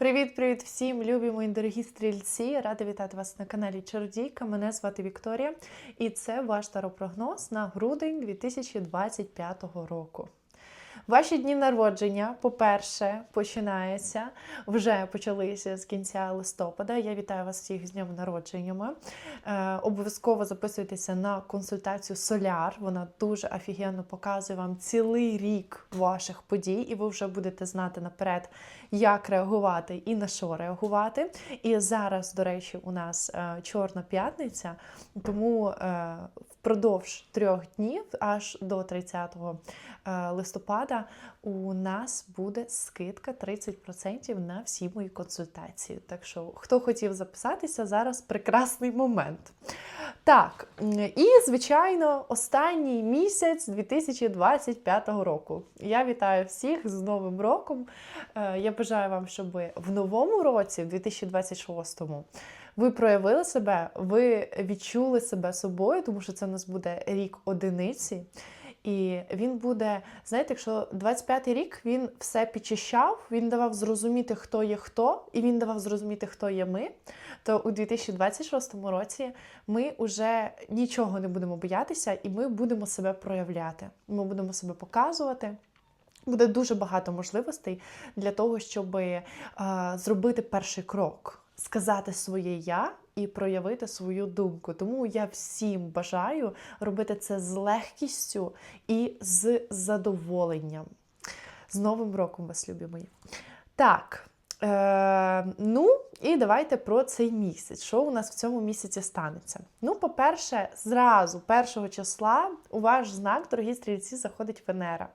Привіт-привіт всім, любі мої дорогі стрільці! Рада вітати вас на каналі Чародійка. Мене звати Вікторія, і це ваш таропрогноз на грудень 2025 року. Ваші дні народження, по-перше, починаються, вже почалися з кінця листопада. Я вітаю вас всіх з днем народженнями. Е, обов'язково записуйтеся на консультацію Соляр. Вона дуже офігенно показує вам цілий рік ваших подій, і ви вже будете знати наперед, як реагувати і на що реагувати. І зараз, до речі, у нас е, Чорна п'ятниця, тому е, впродовж трьох днів, аж до 30 е, листопада, у нас буде скидка 30% на всі мої консультації. Так що, хто хотів записатися, зараз прекрасний момент. Так, і звичайно, останній місяць 2025 року. Я вітаю всіх з Новим роком. Я бажаю вам, щоб в новому році, в 2026-му, ви проявили себе, ви відчули себе собою, тому що це у нас буде рік одиниці. І він буде, знаєте, якщо 25-й рік він все підчищав, він давав зрозуміти, хто є хто, і він давав зрозуміти, хто є ми. То у 2026 році ми вже нічого не будемо боятися, і ми будемо себе проявляти. Ми будемо себе показувати. Буде дуже багато можливостей для того, щоб е, зробити перший крок, сказати своє я і проявити свою думку. Тому я всім бажаю робити це з легкістю і з задоволенням. З Новим роком вас, любі мої. Так. Е, ну, і давайте про цей місяць. Що у нас в цьому місяці станеться? Ну, по-перше, зразу, першого числа, у ваш знак, дорогі стрільці, заходить Венера.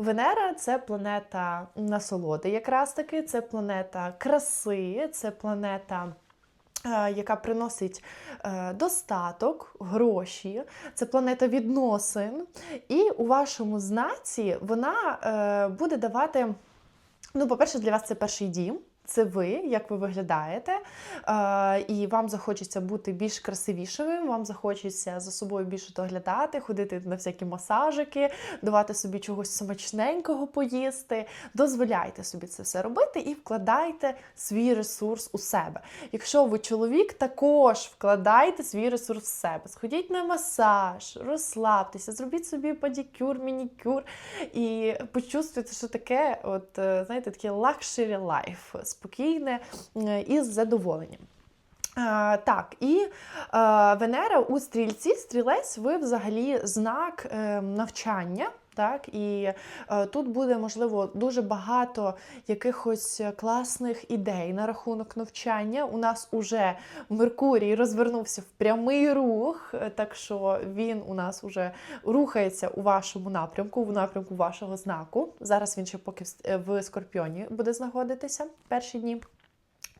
Венера це планета насолоди, якраз таки, це планета краси, це планета. е, Яка приносить е, достаток, гроші, це планета відносин, і у вашому знаці вона е, буде давати. Ну, по-перше, для вас це перший дім. Це ви, як ви виглядаєте, е, і вам захочеться бути більш красивішими, вам захочеться за собою більше доглядати, ходити на всякі масажики, давати собі чогось смачненького поїсти. Дозволяйте собі це все робити і вкладайте свій ресурс у себе. Якщо ви чоловік, також вкладайте свій ресурс в себе. Сходіть на масаж, розслабтеся, зробіть собі падікюр, мінікюр і почувствуйте, що таке, от е, знаєте, таке luxury life, спокійне і з задоволенням. Так, і Венера у стрільці, стрілець, ви взагалі знак е, навчання. Так, і е, тут буде можливо дуже багато якихось класних ідей на рахунок навчання. У нас уже Меркурій розвернувся в прямий рух, е, так що він у нас уже рухається у вашому напрямку, в напрямку вашого знаку. Зараз він ще поки в е, в Скорпіоні буде знаходитися перші дні.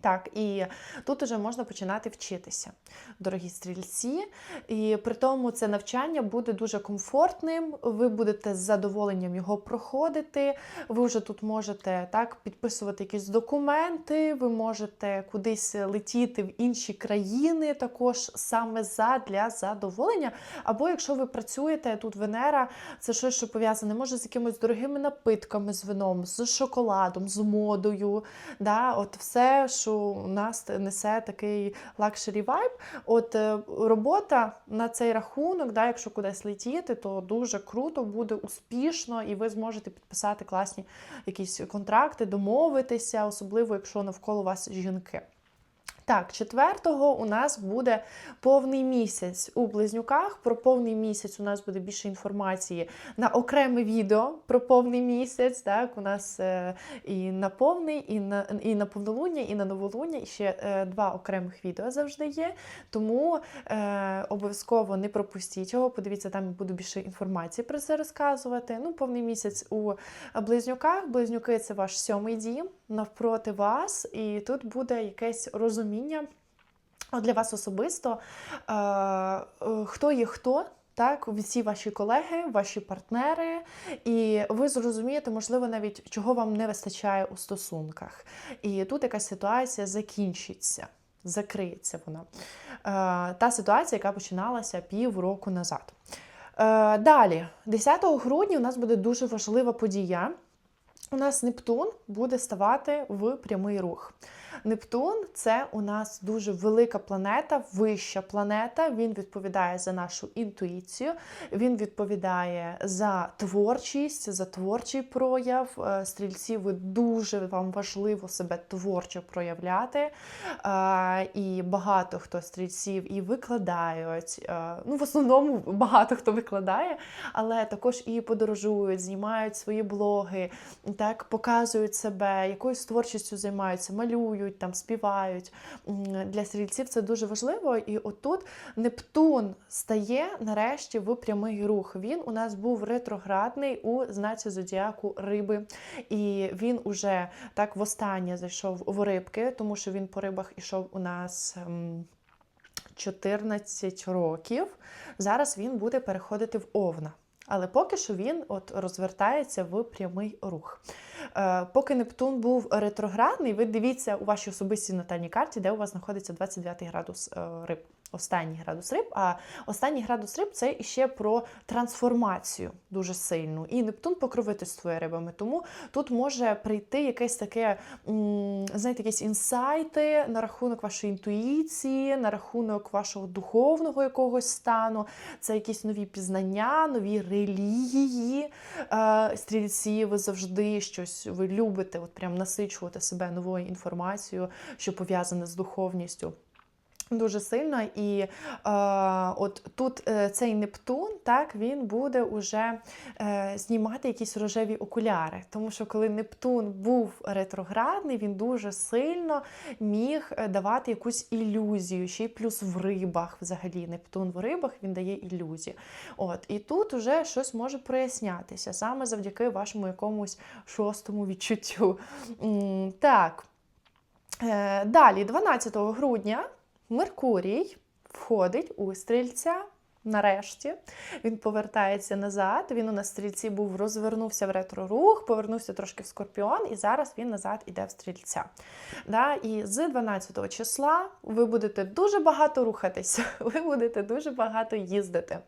Так, і тут уже можна починати вчитися, дорогі стрільці. І при тому це навчання буде дуже комфортним. Ви будете з задоволенням його проходити. Ви вже тут можете так підписувати якісь документи, ви можете кудись летіти в інші країни, також саме задля задоволення. Або якщо ви працюєте тут Венера, це щось, що пов'язане може з якимись дорогими напитками, з вином, з шоколадом, з модою. Да? От все, що у нас несе такий лакшері вайб. От е, робота на цей рахунок, да, якщо кудись летіти, то дуже круто, буде успішно, і ви зможете підписати класні якісь контракти, домовитися, особливо якщо навколо вас жінки. Так, четвертого у нас буде повний місяць у близнюках. Про повний місяць у нас буде більше інформації на окреме відео про повний місяць. Так, у нас е, і на повний, і на і на повнолуння, і на новолуння. І ще е, два окремих відео завжди є. Тому е, обов'язково не пропустіть його. Подивіться, там буду більше інформації про це розказувати. Ну, повний місяць у близнюках. Близнюки це ваш сьомий дім навпроти вас, і тут буде якесь розуміння. От для вас особисто, е, хто є хто, так, всі ваші колеги, ваші партнери, і ви зрозумієте, можливо, навіть чого вам не вистачає у стосунках. І тут якась ситуація закінчиться, закриється вона. Е, Та ситуація, яка починалася півроку назад. Е, Далі, 10 грудня, у нас буде дуже важлива подія. у нас Нептун буде ставати в прямий рух. Нептун це у нас дуже велика планета, вища планета. Він відповідає за нашу інтуїцію, він відповідає за творчість, за творчий прояв. Е, Стрільці, ви дуже вам важливо себе творчо проявляти. Е, І багато хто стрільців і викладають. е, Ну, в основному багато хто викладає, але також і подорожують, знімають свої блоги, так показують себе, якоюсь творчістю займаються, малюють, там співають. Для стрільців це дуже важливо. І отут Нептун стає нарешті в прямий рух. Він у нас був ретроградний у знаці зодіаку риби, і він уже так востаннє зайшов в рибки, тому що він по рибах ішов у нас. ем, 14 років. Зараз він буде переходити в Овна. Але поки що він от розвертається в прямий рух. Е, поки Нептун був ретроградний, ви дивіться у вашій особистій натальній карті, де у вас знаходиться 29 градус е, риб. Останній градус риб, а останній градус риб це іще про трансформацію дуже сильну. І Нептун покровительствує рибами. Тому тут може прийти якесь таке, знаєте, якісь інсайти на рахунок вашої інтуїції, на рахунок вашого духовного якогось стану. Це якісь нові пізнання, нові релігії. Е, Стрільці, ви завжди щось ви любите, от прям насичувати себе новою інформацією, що пов'язане з духовністю. Дуже сильно, і е, от тут е, цей Нептун, так він буде уже е, знімати якісь рожеві окуляри. Тому що коли Нептун був ретроградний, він дуже сильно міг е, давати якусь ілюзію. Ще й плюс в рибах, взагалі, Нептун в рибах він дає ілюзії. От і тут уже щось може прояснятися саме завдяки вашому якомусь шостому відчуттю. Так. Е, Далі, 12 грудня. Меркурій входить у стрільця. Нарешті він повертається назад. Він у нас стрільці був, розвернувся в ретро-рух, повернувся трошки в скорпіон, і зараз він назад іде в стрільця. Да? І з 12 числа ви будете дуже багато рухатися, ви будете дуже багато їздити.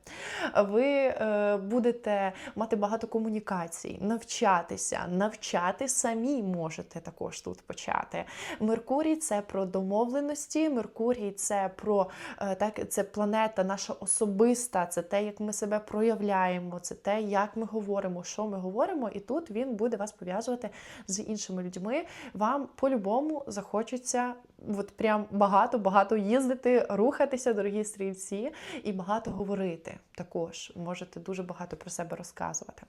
Ви е, будете мати багато комунікацій, навчатися, навчати самі можете також тут почати. Меркурій це про домовленості, Меркурій це про е, так, це планета наша особиста, це те, як ми себе проявляємо, це те, як ми говоримо, що ми говоримо, і тут він буде вас пов'язувати з іншими людьми. Вам по-любому захочеться от прям багато-багато їздити, рухатися, дорогі стрільці, і багато говорити. Також можете дуже багато про себе розказувати.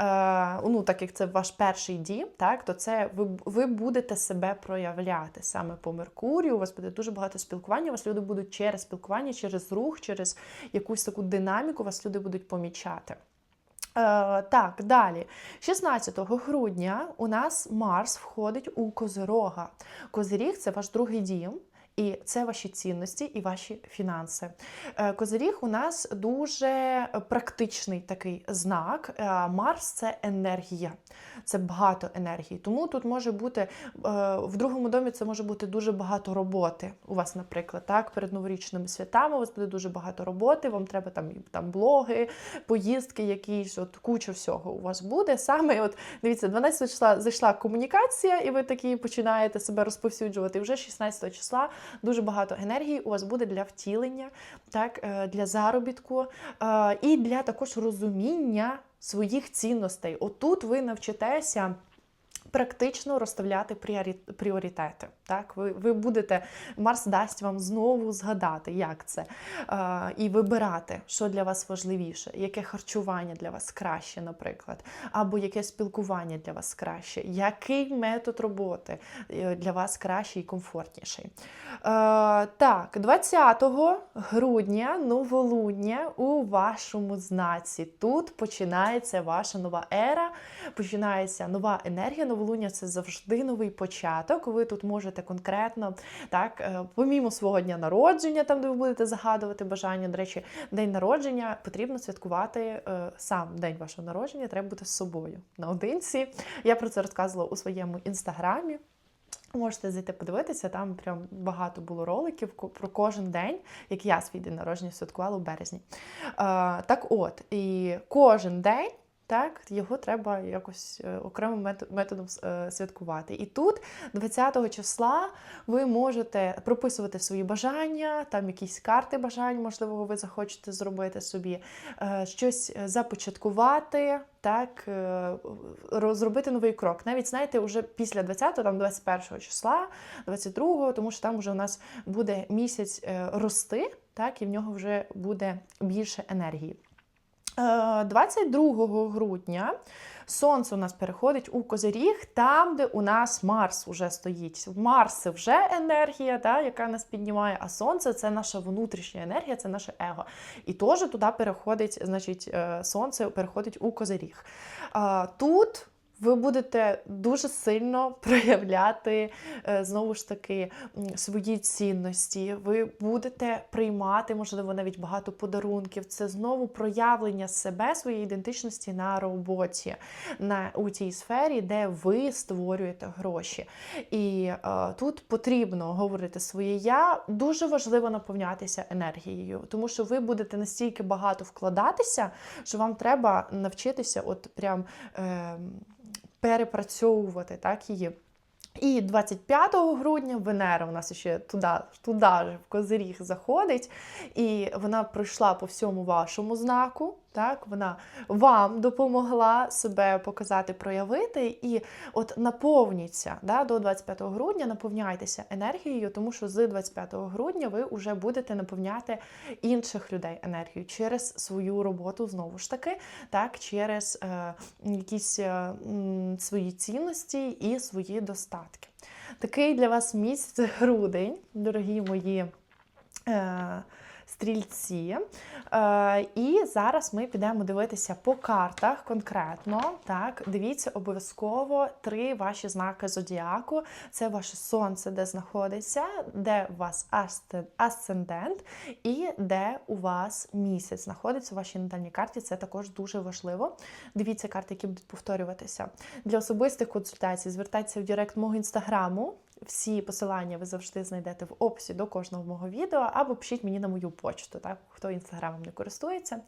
Е, ну, так як це ваш перший дім, так, то це ви, ви будете себе проявляти саме по Меркурію. У вас буде дуже багато спілкування. Вас люди будуть через спілкування, через рух, через якусь таку динаміку, вас люди будуть помічати. Е, так, далі. 16 грудня у нас Марс входить у Козирога. Козиріг це ваш другий дім. І це ваші цінності і ваші фінанси. Е, Козиріг у нас дуже практичний такий знак. Е, Марс це енергія, це багато енергії. Тому тут може бути е, в другому домі це може бути дуже багато роботи. У вас, наприклад, так, перед новорічними святами у вас буде дуже багато роботи. Вам треба там там блоги, поїздки, якісь, от куча всього у вас буде. Саме от дивіться, 12 числа зайшла комунікація, і ви такі починаєте себе розповсюджувати. І вже 16 числа дуже багато енергії у вас буде для втілення, так, е, для заробітку е, і для також розуміння своїх цінностей. Отут ви навчитеся. Практично розставляти пріоритети. Так, ви, ви будете, Марс дасть вам знову згадати, як це, е, і вибирати, що для вас важливіше, яке харчування для вас краще, наприклад, або яке спілкування для вас краще, який метод роботи е, для вас кращий і комфортніший. Е, так, 20 грудня, новолуння у вашому знаці. Тут починається ваша нова ера, починається нова енергія. Новолуння це завжди новий початок. Ви тут можете конкретно, так, е, помімо свого дня народження, там де ви будете загадувати бажання. До речі, день народження потрібно святкувати е, сам день вашого народження, треба бути з собою наодинці. Я про це розказувала у своєму інстаграмі. Можете зайти подивитися, там прям багато було роликів про кожен день, як я свій день народження святкувала у березні. Е, так от, і кожен день Так, його треба якось е, окремим мет- методом е, святкувати. І тут, 20-го числа, ви можете прописувати свої бажання, там якісь карти бажань, можливо, ви захочете зробити собі, е, щось започаткувати, так, е, роз- зробити новий крок. Навіть знаєте, уже після 20-го, там 21 числа, 22, тому що там вже у нас буде місяць рости, так, і в нього вже буде більше енергії. Е, 22 грудня сонце у нас переходить у Козиріг, там, де у нас Марс вже стоїть. Марс це вже енергія, да, яка нас піднімає, а сонце це наша внутрішня енергія, це наше его. І теж туди переходить, значить, е, сонце переходить у Козиріг. Тут ви будете дуже сильно проявляти е, знову ж таки свої цінності. Ви будете приймати, можливо, навіть багато подарунків. Це знову проявлення себе, своєї ідентичності на роботі, на у тій сфері, де ви створюєте гроші. І е, тут потрібно говорити своє я. Дуже важливо наповнятися енергією, тому що ви будете настільки багато вкладатися, що вам треба навчитися, от прям. Е, перепрацьовувати так її. І 25 грудня Венера у нас ще туди, туди ж в Козиріг заходить, і вона пройшла по всьому вашому знаку. Так, вона вам допомогла себе показати, проявити, і от наповніться да, до 25 грудня, наповняйтеся енергією, тому що з 25 грудня ви вже будете наповняти інших людей енергією через свою роботу, знову ж таки, так, через е, якісь е, свої цінності і свої достатки. Такий для вас місяць грудень, дорогі мої. Е, Стрільці. Е, і зараз ми підемо дивитися по картах конкретно. Так, дивіться обов'язково три ваші знаки зодіаку. Це ваше сонце, де знаходиться, де у вас асцендент, і де у вас місяць знаходиться у вашій натальній карті. Це також дуже важливо. Дивіться карти, які будуть повторюватися. Для особистих консультацій звертайтеся в Директ мого інстаграму. Всі посилання ви завжди знайдете в описі до кожного мого відео, або пишіть мені на мою почту, так, хто інстаграмом не користується.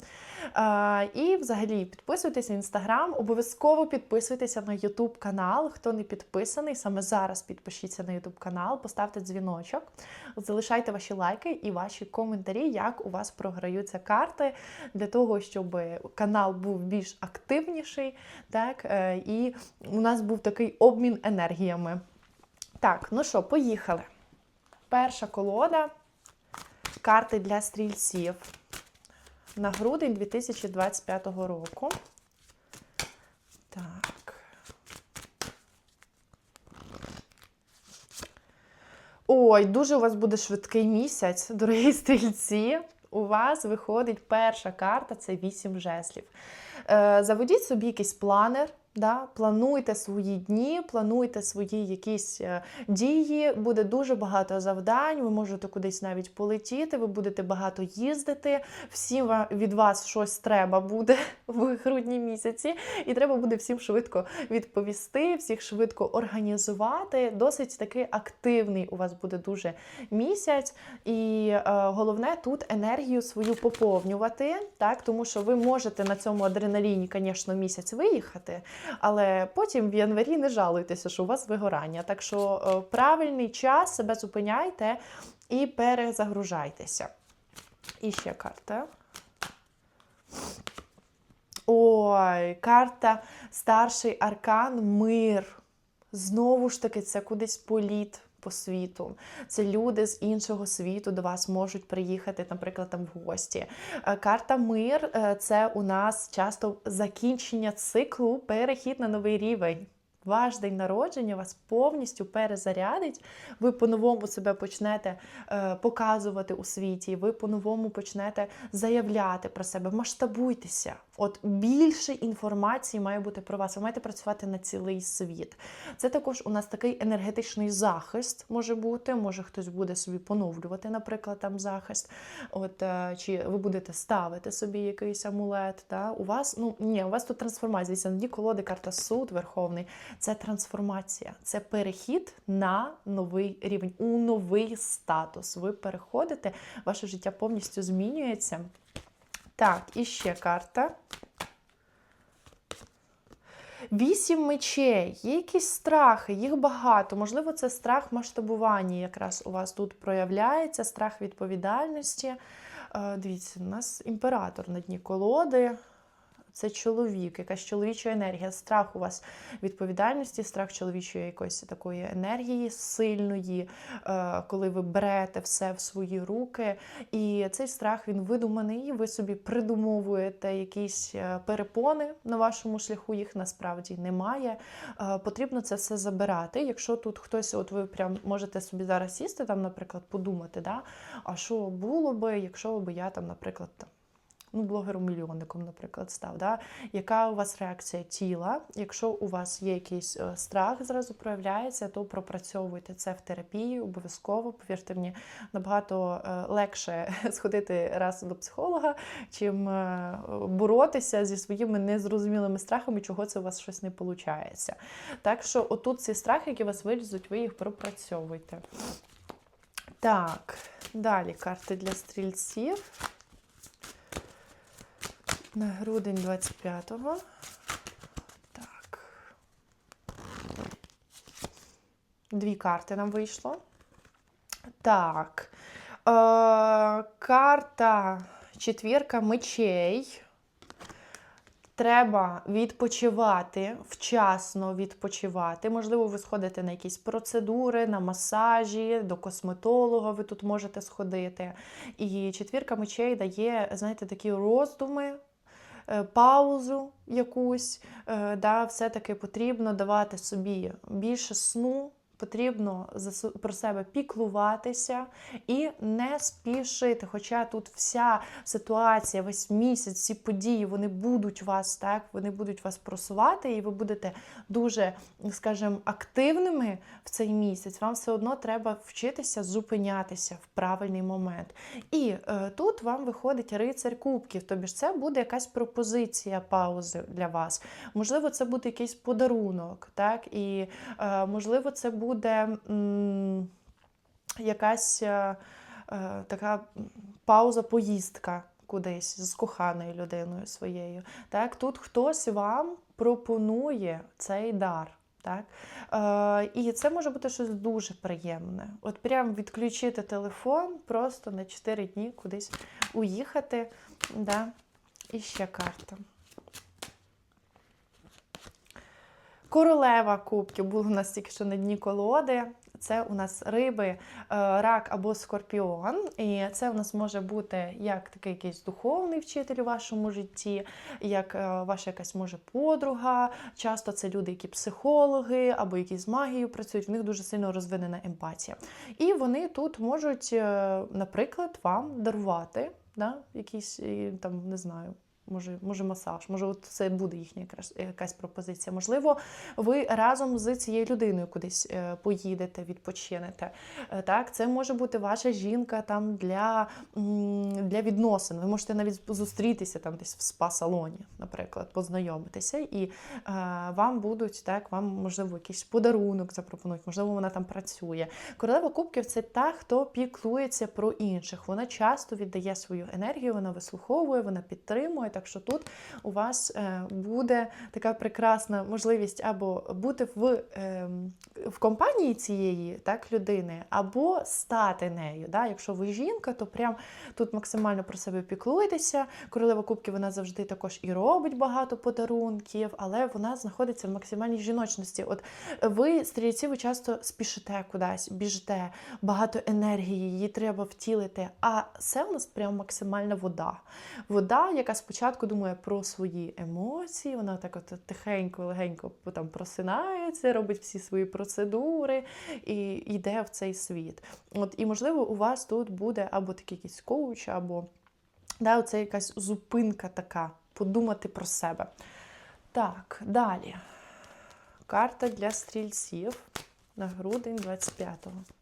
Е, і взагалі підписуйтесь на інстаграм, обов'язково підписуйтеся на Ютуб канал. Хто не підписаний, саме зараз підпишіться на Ютуб канал, поставте дзвіночок, залишайте ваші лайки і ваші коментарі, як у вас програються карти, для того, щоб канал був більш активніший, так, е, і у нас був такий обмін енергіями. Так, ну що, поїхали. Перша колода карти для стрільців на грудень 2025 року. Так. Ой, дуже у вас буде швидкий місяць, дорогі стрільці. У вас виходить перша карта це 8 жеслів. Е, заведіть собі якийсь планер. Да? Плануйте свої дні, плануйте свої якісь е, дії, буде дуже багато завдань, ви можете кудись навіть полетіти, ви будете багато їздити, всім від вас щось треба буде в грудні місяці, і треба буде всім швидко відповісти, всіх швидко організувати. Досить такий активний у вас буде дуже місяць. І е, головне тут енергію свою поповнювати, так, тому що ви можете на цьому адреналіні, звісно, місяць виїхати. Але потім в январі не жалуйтеся, що у вас вигорання. Так що е, правильний час себе зупиняйте і перезагружайтеся. І ще карта. Ой, карта Старший аркан Мир. Знову ж таки, це кудись політ по світу. Це люди з іншого світу до вас можуть приїхати, наприклад, там в гості. Е, Карта Мир е, це у нас часто закінчення циклу, перехід на новий рівень. Ваш день народження вас повністю перезарядить. Ви по-новому себе почнете е, показувати у світі, ви по-новому почнете заявляти про себе, масштабуйтеся. От більше інформації має бути про вас. Ви маєте працювати на цілий світ. Це також у нас такий енергетичний захист може бути. Може хтось буде собі поновлювати, наприклад, там захист. От е, чи ви будете ставити собі якийсь амулет. Та? У вас, ну ні, у вас тут трансформація. На колоди карта суд верховний. Це трансформація, це перехід на новий рівень, у новий статус. Ви переходите, ваше життя повністю змінюється. Так, і ще карта. Вісім мечей, є якісь страхи, їх багато. Можливо, це страх масштабування якраз у вас тут проявляється, страх відповідальності. Е, Дивіться, у нас імператор на дні колоди. Це чоловік, якась чоловіча енергія, страх у вас відповідальності, страх чоловічої якоїсь такої енергії сильної, е, коли ви берете все в свої руки. І цей страх він видуманий, ви собі придумовуєте якісь е, перепони на вашому шляху, їх насправді немає. Е, Потрібно це все забирати. Якщо тут хтось, от ви прям можете собі зараз сісти, там, наприклад, подумати, да, а що було би, якщо би я там, наприклад, там ну, блогером-мільйонником, наприклад, став. Да? Яка у вас реакція тіла? Якщо у вас є якийсь е, страх, зразу проявляється, то пропрацьовуйте це в терапії обов'язково. Повірте мені, набагато е, легше сходити раз до психолога, чим е, боротися зі своїми незрозумілими страхами, чого це у вас щось не виходить. Так що, отут ці страхи, які вас вилізуть, ви їх пропрацьовуйте. Так, далі карти для стрільців на грудень 25-го. Так. Дві карти нам вийшло. Так. Е, карта четвірка мечей. Треба відпочивати, вчасно відпочивати. Можливо, ви сходите на якісь процедури, на масажі, до косметолога ви тут можете сходити. І четвірка мечей дає, знаєте, такі роздуми, паузу якусь. Е, Да, Все-таки потрібно давати собі більше сну. Потрібно про себе піклуватися і не спішити. Хоча тут вся ситуація, весь місяць, всі події, вони будуть вас так, вони будуть вас просувати, і ви будете дуже, скажімо, активними в цей місяць. Вам все одно треба вчитися зупинятися в правильний момент. І е, тут вам виходить рицар кубків. Тобі ж це буде якась пропозиція паузи для вас. Можливо, це буде якийсь подарунок, так і е, можливо, це буде буде якась е, е, така пауза, поїздка кудись з коханою людиною своєю. Так, Тут хтось вам пропонує цей дар. Так? Е, І це може бути щось дуже приємне. От прям відключити телефон, просто на 4 дні кудись уїхати. Да? І ще карта. Королева кубків була у нас тільки що на дні колоди. Це у нас риби, е, рак або скорпіон. І це у нас може бути як такий якийсь духовний вчитель у вашому житті, як е, ваша якась може подруга. Часто це люди, які психологи або які з магією працюють, в них дуже сильно розвинена емпатія. І вони тут можуть, е, наприклад, вам дарувати да, якісь там, не знаю. Може, може, масаж, може, от це буде їхня якась, пропозиція. Можливо, ви разом з цією людиною кудись е, поїдете, відпочинете. Е, так, Це може бути ваша жінка там для для відносин. Ви можете навіть зустрітися там десь в спа-салоні, наприклад, познайомитися, і е, вам будуть так, вам, можливо, якийсь подарунок запропонують, можливо, вона там працює. Королева Кубків це та, хто піклується про інших. Вона часто віддає свою енергію, вона вислуховує, вона підтримує. Так що тут у вас е, буде така прекрасна можливість або бути в ем, в компанії цієї так, людини, або стати нею. Да? Якщо ви жінка, то прям тут максимально про себе піклуєтеся. Королева Кубки вона завжди також і робить багато подарунків, але вона знаходиться в максимальній жіночності. От ви, стрільці, ви часто спішите кудись, біжите, багато енергії, її треба втілити. А це у нас прям максимальна вода. Вода, яка спочатку спочатку думає про свої емоції, вона так от тихенько, легенько там просинається, робить всі свої процедури і йде в цей світ. От, І, можливо, у вас тут буде або такий якийсь коуч, або да, оце якась зупинка така, подумати про себе. Так, далі. Карта для стрільців на грудень 25-го.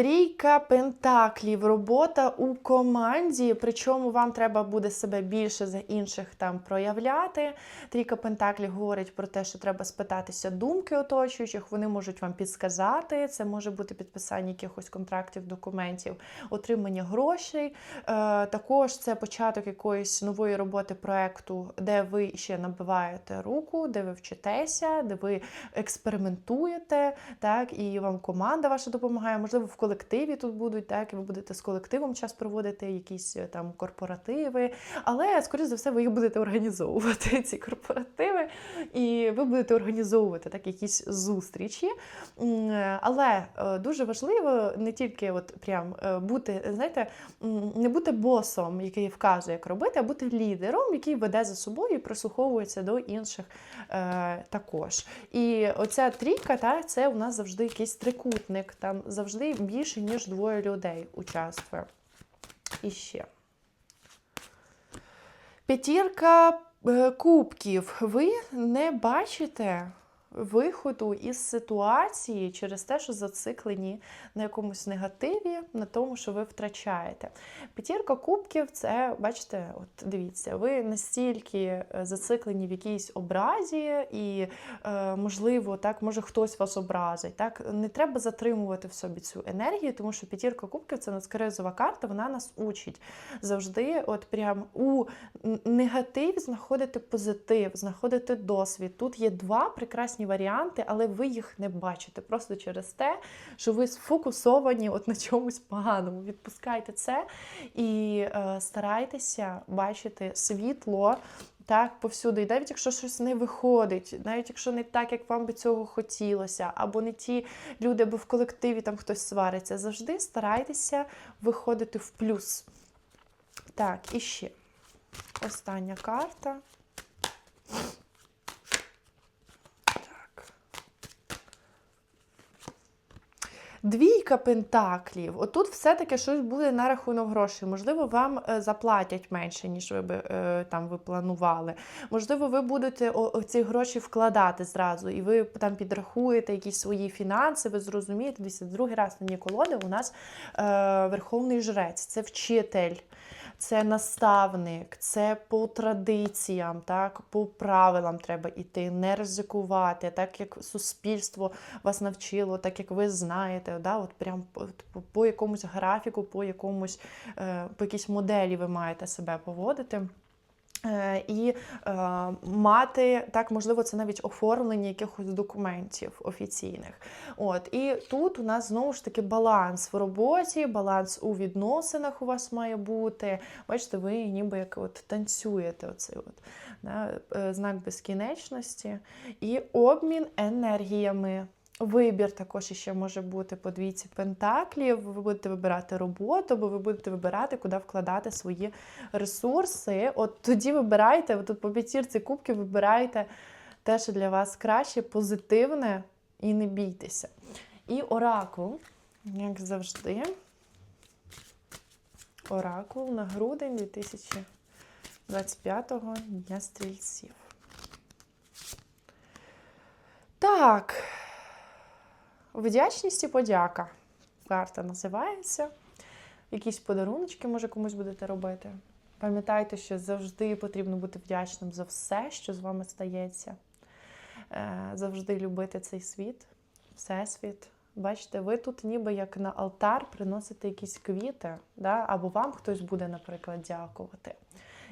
Трійка пентаклів, робота у команді, причому вам треба буде себе більше за інших там проявляти. Трійка пентаклів говорить про те, що треба спитатися думки оточуючих, вони можуть вам підсказати. Це може бути підписання якихось контрактів, документів, отримання грошей. Е, також це початок якоїсь нової роботи проекту, де ви ще набиваєте руку, де ви вчитеся, де ви експериментуєте, так, і вам команда ваша допомагає. Можливо, в колективі тут будуть, так, і ви будете з колективом час проводити, якісь е, там корпоративи. Але, скоріш за все, ви їх будете організовувати, ці корпоративи, і ви будете організовувати так, якісь зустрічі. Е, Але е, дуже важливо не тільки от прям бути, знаєте, не бути босом, який вказує, як робити, а бути лідером, який веде за собою і прислуховується до інших е, також. І оця трійка, та, це у нас завжди якийсь трикутник, там завжди більше, ніж двоє людей участвує. І ще. П'ятірка е, кубків. Ви не бачите виходу із ситуації через те, що зациклені на якомусь негативі, на тому, що ви втрачаєте. П'ятірка кубків це, бачите, от дивіться, ви настільки е, зациклені в якійсь образі, і, е, можливо, так, може хтось вас образить. Так? Не треба затримувати в собі цю енергію, тому що п'ятірка кубків це надскризова карта, вона нас учить завжди, от прям у негативі знаходити позитив, знаходити досвід. Тут є два прекрасні варіанти, але ви їх не бачите. Просто через те, що ви сфокусовані от на чомусь поганому. Відпускайте це і е, старайтеся бачити світло. Так, повсюди, і навіть якщо щось не виходить, навіть якщо не так, як вам би цього хотілося, або не ті люди, або в колективі там хтось свариться, завжди старайтеся виходити в плюс. Так, і ще остання карта. Двійка пентаклів. Отут все-таки щось буде на рахунок грошей. Можливо, вам е, заплатять менше, ніж ви би е, там ви планували. Можливо, ви будете ці гроші вкладати зразу, і ви там підрахуєте якісь свої фінанси, ви зрозумієте. Дивіться, другий раз на ній колоди у нас е, Верховний Жрець, це вчитель це наставник, це по традиціям, так, по правилам треба іти, не ризикувати, так як суспільство вас навчило, так як ви знаєте, да, от прям по, по, по якомусь графіку, по якомусь е, по якійсь моделі ви маєте себе поводити. Е, І е, мати так, можливо, це навіть оформлення якихось документів офіційних. От і тут у нас знову ж таки баланс в роботі, баланс у відносинах у вас має бути. Бачите, ви ніби як от танцюєте оцей от да, е, знак безкінечності і обмін енергіями. Вибір також ще може бути по двійці пентаклів. Ви будете вибирати роботу, бо ви будете вибирати, куди вкладати свої ресурси. От тоді вибирайте, от по п'ятірці кубків вибирайте те, що для вас краще, позитивне і не бійтеся. І оракул, як завжди. Оракул на грудень 2025 дня стрільців. Так. Вдячність і подяка. Карта називається. Якісь подаруночки, може, комусь будете робити. Пам'ятайте, що завжди потрібно бути вдячним за все, що з вами стається. Е, Завжди любити цей світ, всесвіт. Бачите, ви тут ніби як на алтар приносите якісь квіти, да? або вам хтось буде, наприклад, дякувати.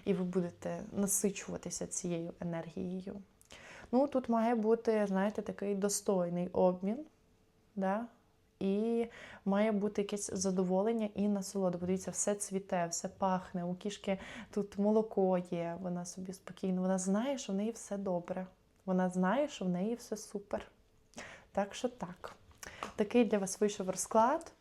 І ви будете насичуватися цією енергією. Ну, тут має бути, знаєте, такий достойний обмін. Да? І має бути якесь задоволення і насолода. Подивіться, все цвіте, все пахне. У кішки тут молоко є, вона собі спокійно. Вона знає, що в неї все добре. Вона знає, що в неї все супер. Так що так. Такий для вас вийшов розклад.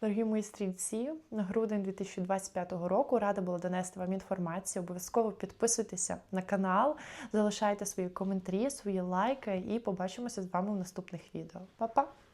Дорогі мої стрільці, на грудень 2025 року рада була донести вам інформацію. Обов'язково підписуйтеся на канал, залишайте свої коментарі, свої лайки і побачимося з вами в наступних відео. Па-па!